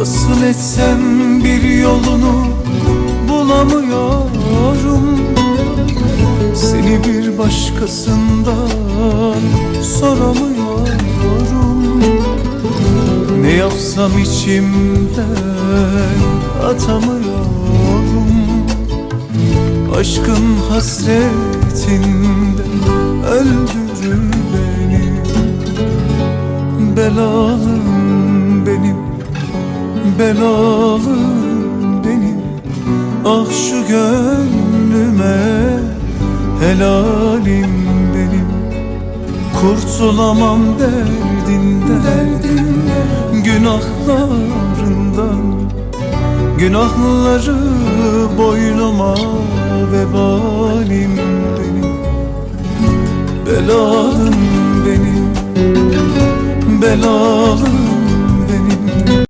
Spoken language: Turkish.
Nasıl etsem bir yolunu bulamıyorum. Seni bir başkasından soramıyorum. Ne yapsam içimden atamıyorum. Aşkın hasretinden öldürür beni. Belalım benim, belalım benim Ah şu gönlüme helalim benim. Kurtulamam derdinden, derdinden Günahlarından. Günahları boynuma vebalim benim. Belalım benim Belalım